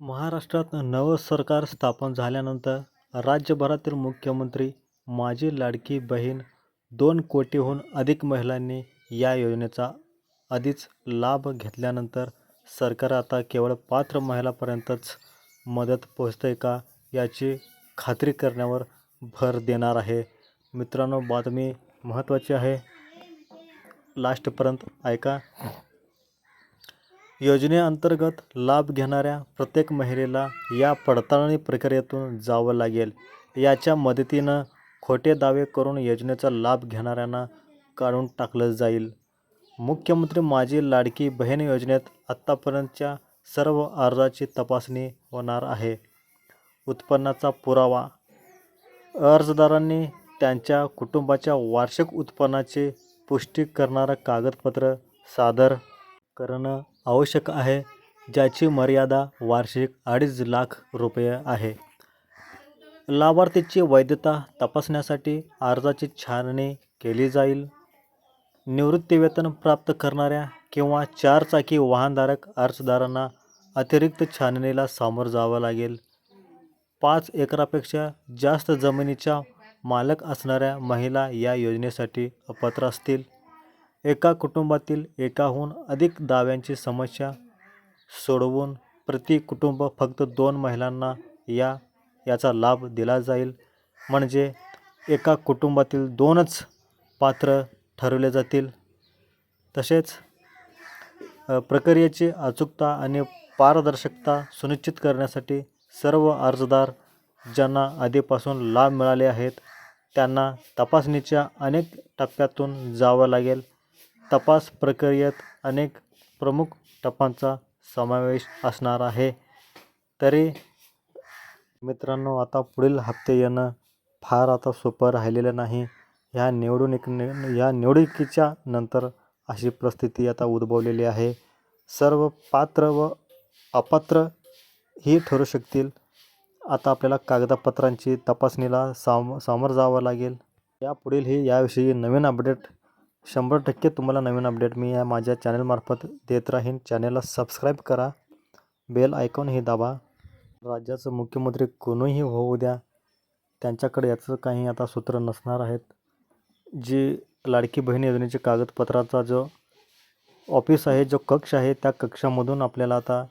महाराष्ट्रात नवं सरकार स्थापन झाल्यानंतर राज्यभरातील मुख्यमंत्री, माझी लाडकी बहीण दोन कोटीहून अधिक महिलांनी या योजनेचा आधीच लाभ घेतल्यानंतर सरकार आता केवळ पात्र महिलापर्यंतच मदत पोहोचतेय का याची खात्री करण्यावर भर देणार आहे. मित्रांनो बातमी महत्त्वाची आहे. लास्टपर्यंत ऐका. योजनेअंतर्गत लाभ घेणाऱ्या प्रत्येक महिलेला या पडताळणी प्रक्रियेतून जावं लागेल. याच्या मदतीनं खोटे दावे करून योजनेचा लाभ घेणाऱ्यांना काढून टाकलं जाईल. मुख्यमंत्री माझी लाडकी बहीण योजनेत आत्तापर्यंतच्या सर्व अर्जाची तपासणी होणार आहे. उत्पन्नाचा पुरावा अर्जदारांनी त्यांच्या कुटुंबाच्या वार्षिक उत्पन्नाची पुष्टी करणारं कागदपत्र सादर करणं आवश्यक आहे. ज्याची मर्यादा वार्षिक अडीच लाख रुपये आहे. लाभार्थीची वैधता तपासण्यासाठी अर्जाची छाननी केली जाईल. निवृत्तीवेतन प्राप्त करणाऱ्या किंवा चारचाकी वाहनधारक अर्जदारांना अतिरिक्त छाननीला सामोरं जावं लागेल. पाच एकरापेक्षा जास्त जमिनीच्या मालक असणाऱ्या महिला या योजनेसाठी अपात्र असतील. एका कुटुंबातील एकाहून अधिक दाव्यांची समस्या सोडवून प्रति कुटुंब फक्त दोन महिलांना या याचा लाभ दिला जाईल. म्हणजे एका कुटुंबातील दोनच पात्र ठरवले जातील. तसेच प्रक्रियेची अचूकता आणि पारदर्शकता सुनिश्चित करण्यासाठी सर्व अर्जदार ज्यांना आधीपासून लाभ मिळाले आहेत, त्यांना तपासणीच्या अनेक टप्प्यातून जावं लागेल. तपास प्रक्रियेत अनेक प्रमुख टप्प्यांचा समावेश असणार आहे. तरी मित्रांनो आता पुढील हप्ते येणं फार आता सोपं राहिलेलं नाही. ह्या निवडणुक ह्या निवडणुकीच्या नंतर अशी परिस्थिती आता उद्भवलेली आहे. सर्व पात्र व अपात्र ही ठरू शकतील. आता आपल्याला कागदपत्रांची तपासणीला साम सामोरं जावं लागेल. यापुढीलही याविषयी नवीन अपडेट शंभर टक्के तुम्हाला नवीन अपडेट मी या माझ्या चॅनलमार्फत देत राहीन. चॅनलला सबस्क्राईब करा. बेल आयकॉनही दाबा. राज्याचं मुख्यमंत्री कोणीही होऊ द्या, त्यांच्याकडे याचं काही आता सूत्र नसणार आहेत. जी लाडकी बहीण योजनेची कागदपत्राचा जो ऑफिस आहे, जो कक्ष आहे, त्या कक्षामधून आपल्याला आता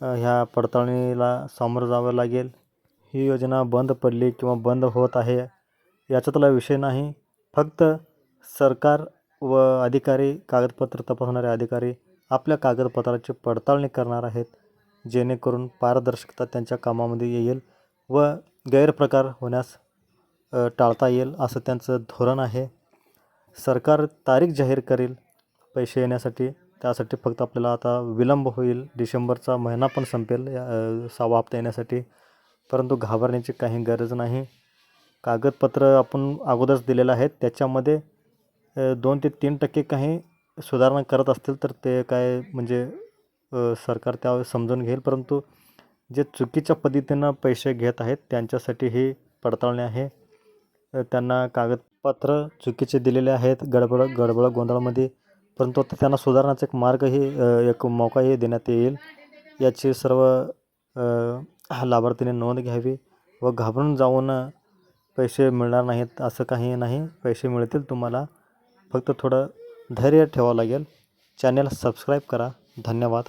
ह्या पडताळणीला सामोरं जावं लागेल. ही योजना बंद पडली किंवा बंद होत आहे याच्यातला विषय नाही. फक्त सरकार व अधिकारी, कागदपत्र तपासणारे अधिकारी आपल्या कागदपत्राची पडताळणी करणार आहेत. जेणेकरून पारदर्शकता त्यांच्या कामामध्ये येईल व गैरप्रकार होण्यास टाळता येईल असं त्यांचं धोरण आहे. सरकार तारीख जाहीर करेल पैसे येण्यासाठी. त्यासाठी फक्त आपल्याला आता विलंब होईल. डिसेंबरचा महिना पण संपेल सहावा हप्ता येण्यासाठी. परंतु घाबरण्याची काही गरज नाही. कागदपत्र आपण अगोदरच दिलेलं आहेत त्याच्यामध्ये दोन ते तीन टक्के काही सुधारणा करत असतील तर ते काय म्हणजे सरकार त्यावेळेस समजून घेईल. परंतु जे चुकीच्या पद्धतीनं पैसे घेत आहेत त्यांच्यासाठी ही पडताळणी आहे. त्यांना कागदपत्र चुकीचे दिलेले आहेत गडबड गडबड गोंधळामध्ये. परंतु आता त्यांना सुधारण्याचा एक मार्गही एक मौकाही देण्यात येईल. याची सर्व लाभार्थीने नोंद घ्यावी व घाबरून जाऊन पैसे मिळणार नाहीत असं काही नाही. पैसे मिळतील तुम्हाला. फक्त थोडं धैर्य ठेवावं लागेल. चॅनल सबस्क्राईब करा. धन्यवाद.